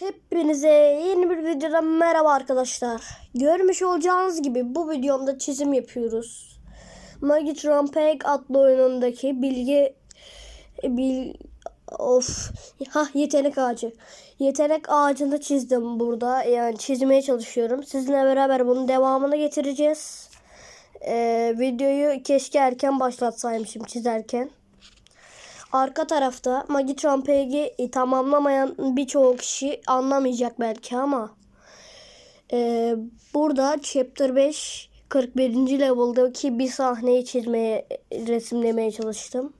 Hepinize yeni bir videodan merhaba arkadaşlar. Görmüş olacağınız gibi bu videomda çizim yapıyoruz. Magic Rampage adlı oyunundaki bilgi bil of ha yetenek ağacı. Yetenek ağacını çizdim burada. Yani çizmeye çalışıyorum. Sizinle beraber bunun devamını getireceğiz. Ee, videoyu keşke erken başlatsaymışım çizerken. Arka tarafta Magic Rampage'i tamamlamayan birçok kişi anlamayacak belki ama e, burada Chapter 5 41. level'daki bir sahneyi çizmeye, resimlemeye çalıştım.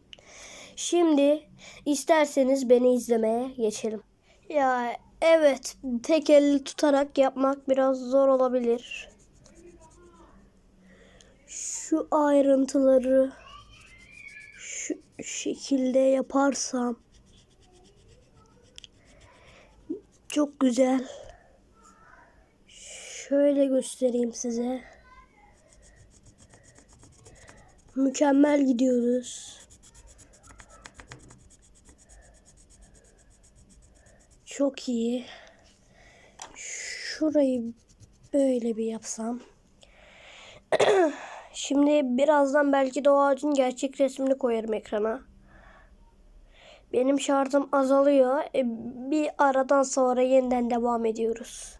Şimdi isterseniz beni izlemeye geçelim. Ya evet tek elle tutarak yapmak biraz zor olabilir. Şu ayrıntıları şekilde yaparsam çok güzel. Şöyle göstereyim size. Mükemmel gidiyoruz. Çok iyi. Şurayı böyle bir yapsam. Şimdi birazdan belki de o ağacın gerçek resmini koyarım ekrana. Benim şarjım azalıyor. E, Bir aradan sonra yeniden devam ediyoruz.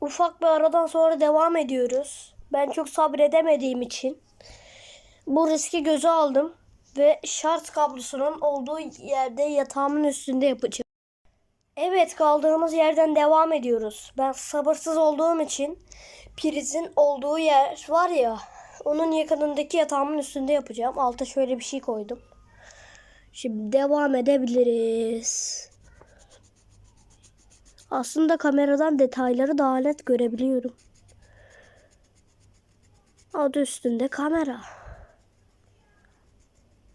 Ufak bir aradan sonra devam ediyoruz. Ben çok sabredemediğim için bu riski göze aldım ve şarj kablosunun olduğu yerde yatağımın üstünde yapacağım. Evet kaldığımız yerden devam ediyoruz. Ben sabırsız olduğum için prizin olduğu yer var ya onun yakınındaki yatağımın üstünde yapacağım. Alta şöyle bir şey koydum. Şimdi devam edebiliriz. Aslında kameradan detayları daha net görebiliyorum. Adı üstünde kamera.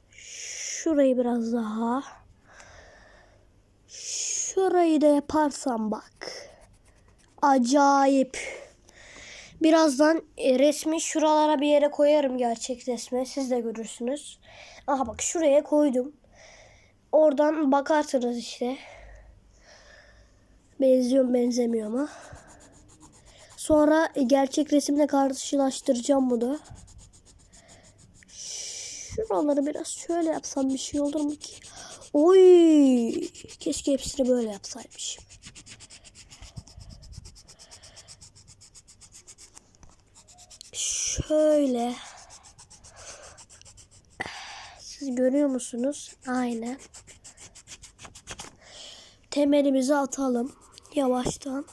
Şurayı biraz daha. Şurayı da yaparsam bak. Acayip. Birazdan e, resmi şuralara bir yere koyarım gerçek resmi. Siz de görürsünüz. Aha bak şuraya koydum. Oradan bakarsınız işte. Benziyor benzemiyor mu? Sonra e, gerçek resimle karşılaştıracağım bunu. Şuraları biraz şöyle yapsam bir şey olur mu ki? Oy! Keşke hepsini böyle yapsaymışım. Şöyle. Siz görüyor musunuz? Aynen. Temelimizi atalım. Yavaştan.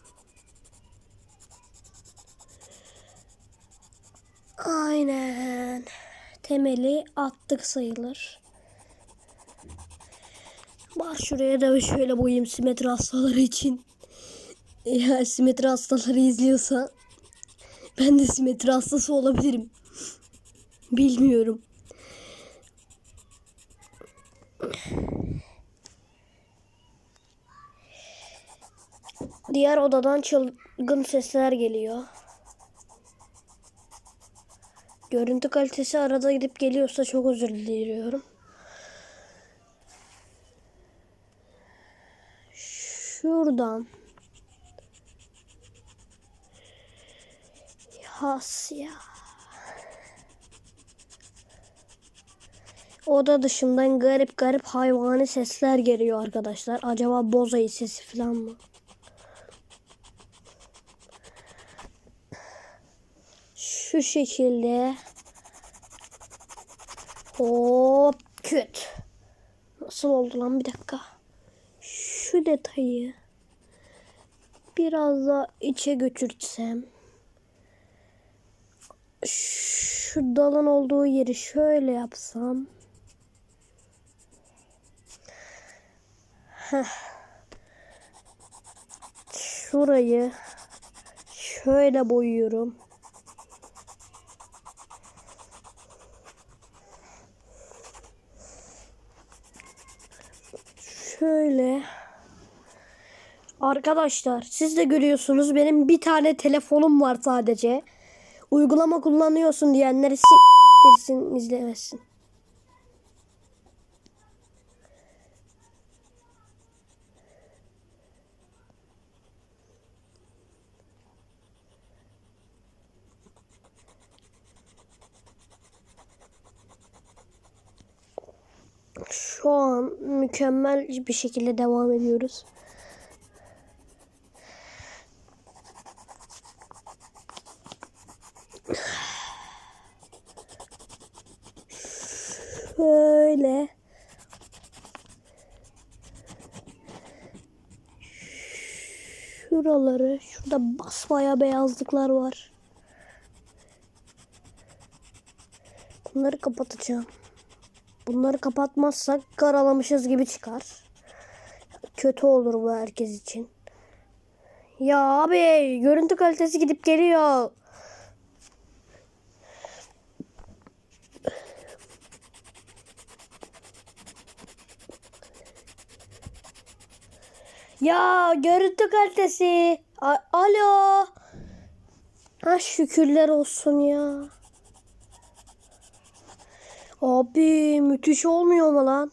Aynen. Temeli attık sayılır. Var şuraya da şöyle boyayım simetri hastaları için. Ya simetri hastaları izliyorsa ben de simetri hastası olabilirim. Bilmiyorum. Diğer odadan çılgın sesler geliyor. Görüntü kalitesi arada gidip geliyorsa çok özür diliyorum. Şuradan. Has ya. Oda dışından garip garip hayvani sesler geliyor arkadaşlar. Acaba bozayı sesi falan mı? Şu şekilde. Hop küt. Nasıl oldu lan bir dakika. Şu detayı biraz daha içe götürsem. Şu dalın olduğu yeri şöyle yapsam. Heh. Şurayı şöyle boyuyorum. Şöyle. Arkadaşlar siz de görüyorsunuz benim bir tane telefonum var sadece uygulama kullanıyorsun diyenleri siktirsin izlemezsin. Şu an mükemmel bir şekilde devam ediyoruz. Şöyle. Şuraları, şurada basmaya beyazlıklar var. Bunları kapatacağım. Bunları kapatmazsak karalamışız gibi çıkar. Kötü olur bu herkes için. Ya abi görüntü kalitesi gidip geliyor. Ya görüntü kalitesi. A- Alo. Ha şükürler olsun ya. Abi müthiş olmuyor mu lan?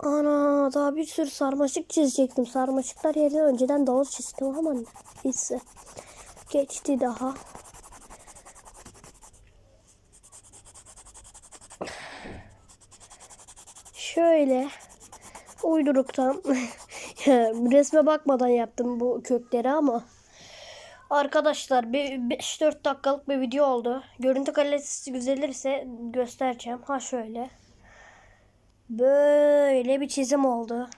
Ana daha bir sürü sarmaşık çizecektim. Sarmaşıklar yerine önceden davul çizdim ama neyse. Geçti daha. Şöyle uyduruktan resme bakmadan yaptım bu kökleri ama Arkadaşlar bir 5-4 dakikalık bir video oldu. Görüntü kalitesi güzelirse göstereceğim. Ha şöyle. Böyle bir çizim oldu.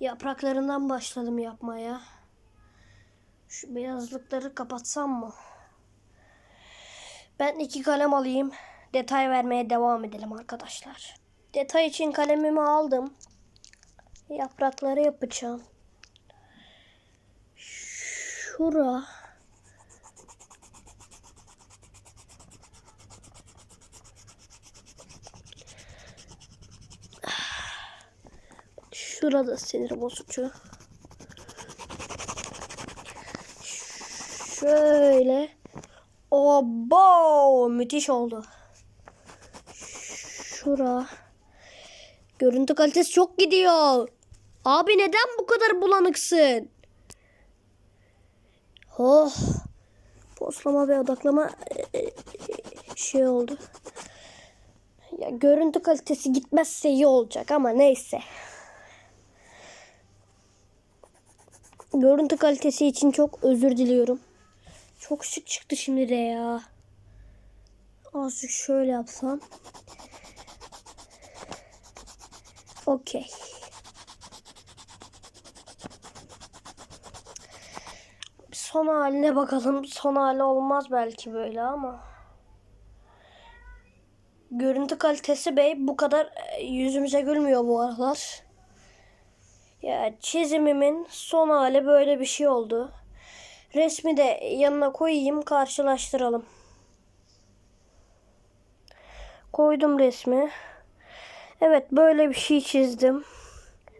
Yapraklarından başladım yapmaya. Şu beyazlıkları kapatsam mı? Ben iki kalem alayım. Detay vermeye devam edelim arkadaşlar. Detay için kalemimi aldım. Yaprakları yapacağım. Şura. Şurada sinir bozucu. Şöyle. Obo müthiş oldu. Şura. Görüntü kalitesi çok gidiyor. Abi neden bu kadar bulanıksın? Oh. Poslama ve odaklama e, e, şey oldu. Ya görüntü kalitesi gitmezse iyi olacak ama neyse. Görüntü kalitesi için çok özür diliyorum. Çok şık çıktı şimdi de ya. Azıcık şöyle yapsam. Okey. Son haline bakalım. Son hali olmaz belki böyle ama. Görüntü kalitesi bey bu kadar e, yüzümüze gülmüyor bu aralar. Ya çizimimin son hali böyle bir şey oldu. Resmi de yanına koyayım karşılaştıralım. Koydum resmi. Evet böyle bir şey çizdim.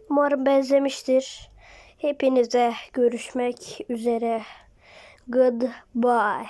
Umarım benzemiştir. Hepinize görüşmek üzere. Goodbye.